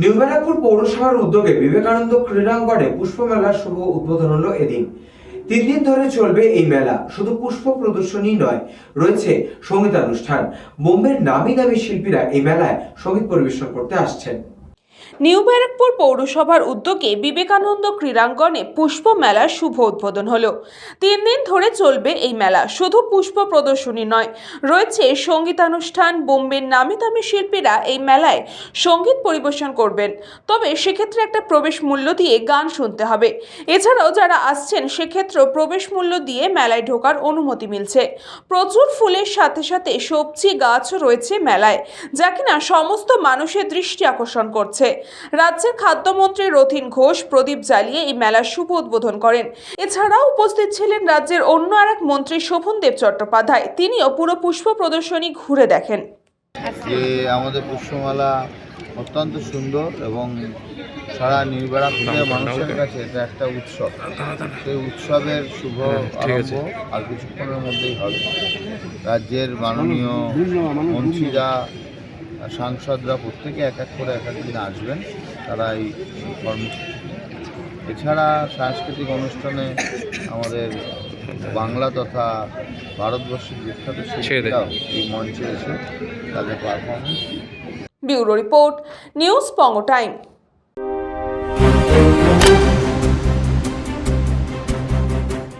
New Barrackpore পৌরসভার উদ্যোগে বিবেকানন্দ ক্রীড়াঙ্গনে পুষ্পমেলার শুভ উদ্বোধন হলো এদিন। তিন দিন ধরে চলবে এই মেলা। শুধু পুষ্প প্রদর্শনী নয়, রয়েছে সঙ্গীতানুষ্ঠান। বোম্বের নামি দামি শিল্পীরা এই মেলায় সংগীত পরিবেশন করতে আসছেন। নিউ ব্যারাকপুর পৌরসভার উদ্যোগে বিবেকানন্দ ক্রীড়াঙ্গনে পুষ্প মেলার শুভ উদ্বোধন হলো। তিন দিন ধরে চলবে এই মেলা। শুধু পুষ্প প্রদর্শনী নয়, রয়েছে সঙ্গীতানুষ্ঠান, বোম্বের নামি দামি শিল্পীরা এই মেলায় সংগীত পরিবেশন করবেন। তবে সেক্ষেত্রে একটা প্রবেশ মূল্য দিয়ে গান শুনতে হবে। এছাড়াও যারা আসছেন, সেক্ষেত্রেও প্রবেশ মূল্য দিয়ে মেলায় ঢোকার অনুমতি মিলছে। প্রচুর ফুলের সাথে সাথে সবজি গাছও রয়েছে মেলায়, যা কিনা সমস্ত মানুষের দৃষ্টি আকর্ষণ করছে। রাজ্যের খাদ্যমন্ত্রী রথিন ঘোষ প্রদীপ জ্বালিয়ে এই মেলার শুভ উদ্বোধন করেন। এছাড়াও উপস্থিত ছিলেন রাজ্যের অন্য আর এক মন্ত্রী শোভনদেব চট্টোপাধ্যায়। তিনিও পুরো পুষ্প প্রদর্শনী ঘুরে দেখেন। যে আমাদের পুষ্পমালা অত্যন্ত সুন্দর এবং সারা নির্বারাপুরের মানুষের কাছে এটা একটা উৎসব। সেই উৎসবের শুভ আরম্ভ আর কিছুক্ষণের মধ্যেই হবে। রাজ্যের মাননীয় মন্ত্রীরা সাংসদরা প্রত্যেকে এক এক করে এক একদিন আসবেন তারা এই কর্মসূচি। এছাড়া সাংস্কৃতিক অনুষ্ঠানে আমাদের বাংলা তথা ভারতবর্ষের বিখ্যাত শিল্পীরাও এই মঞ্চে এসে তাদের পারফরমেন্স ব্যুরো রিপোর্ট নিউজ পঙ্গ টাইম।